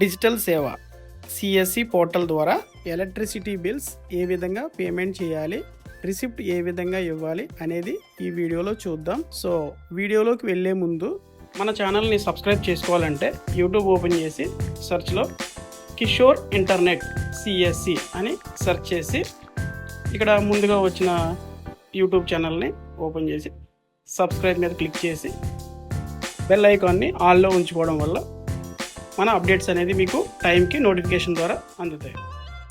Digital సేవ CSC portal ద్వారా electricity bills ఏ విధంగా పేమెంట్ చేయాలి రిసిప్ట్ ఏ విధంగా ఇవ్వాలి అనేది ఈ వీడియోలో చూద్దాం. సో వీడియోలోకి వెళ్ళే ముందు మన ఛానల్ని సబ్స్క్రైబ్ చేసుకోవాలంటే యూట్యూబ్ ఓపెన్ చేసి సెర్చ్లో కిషోర్ ఇంటర్నెట్ సిఎస్సి అని సెర్చ్ చేసి ఇక్కడ ముందుగా వచ్చిన యూట్యూబ్ ఛానల్ని ఓపెన్ చేసి సబ్స్క్రైబ్ మీద క్లిక్ చేసి బెల్ ఐకాన్ని ఆన్లో ఉంచుకోవడం వల్ల మన అప్డేట్స్ అనేది మీకు టైంకి నోటిఫికేషన్ ద్వారా అందుతాయి.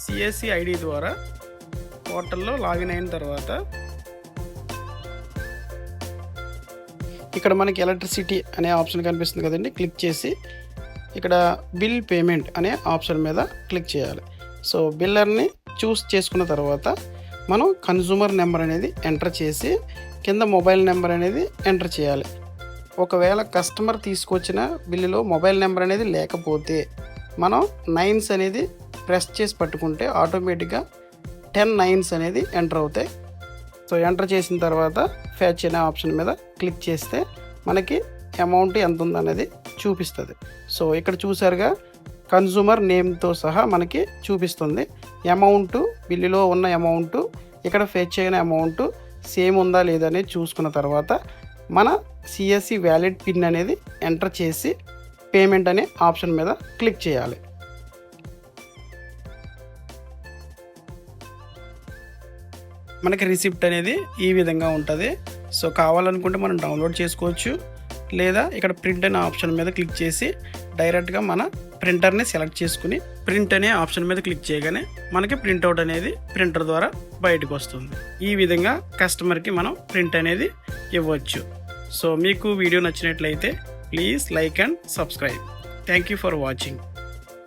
సిఎస్సి ఐడి ద్వారా పోర్టల్లో లాగిన్ అయిన తర్వాత ఇక్కడ మనకి ఎలక్ట్రిసిటీ అనే ఆప్షన్ కనిపిస్తుంది కదండి. క్లిక్ చేసి ఇక్కడ బిల్ పేమెంట్ అనే ఆప్షన్ మీద క్లిక్ చేయాలి. సో బిల్లర్ని చూస్ చేసుకున్న తర్వాత మనం కన్జ్యూమర్ నెంబర్ అనేది ఎంటర్ చేసి కింద మొబైల్ నెంబర్ అనేది ఎంటర్ చేయాలి. ఒకవేళ కస్టమర్ తీసుకొచ్చిన బిల్లులో మొబైల్ నెంబర్ అనేది లేకపోతే మనం నైన్స్ అనేది ప్రెస్ చేసి పట్టుకుంటే ఆటోమేటిక్గా టెన్ నైన్స్ అనేది ఎంటర్ అవుతాయి. సో ఎంటర్ చేసిన తర్వాత ఫ్యాచ్ అనే ఆప్షన్ మీద క్లిక్ చేస్తే మనకి అమౌంట్ ఎంత ఉందనేది చూపిస్తుంది. సో ఇక్కడ చూసారుగా కన్జ్యూమర్ నేమ్తో సహా మనకి చూపిస్తుంది. అమౌంట్ బిల్లులో ఉన్న అమౌంట్ ఇక్కడ ఫెచ్ అయిన అమౌంట్ సేమ్ ఉందా లేదా అనేది చూసుకున్న తర్వాత మన సిఎస్సి వ్యాలిడ్ పిన్ అనేది ఎంటర్ చేసి పేమెంట్ అనే ఆప్షన్ మీద క్లిక్ చేయాలి. మనకి రిసిప్ట్ అనేది ఈ విధంగా ఉంటుంది. సో కావాలనుకుంటే మనం డౌన్లోడ్ చేసుకోవచ్చు. లేదా ఇక్కడ ప్రింట్ అనే ఆప్షన్ మీద క్లిక్ చేసి డైరెక్ట్గా మన ప్రింటర్ని సెలెక్ట్ చేసుకుని ప్రింట్ అనే ఆప్షన్ మీద క్లిక్ చేయగానే మనకి ప్రింట్అవుట్ అనేది ప్రింటర్ ద్వారా బయటకు వస్తుంది. ఈ విధంగా కస్టమర్కి మనం ప్రింట్ అనేది ఇవ్వచ్చు. సో మీకు వీడియో నచ్చినట్లయితే please like and subscribe thank you for watching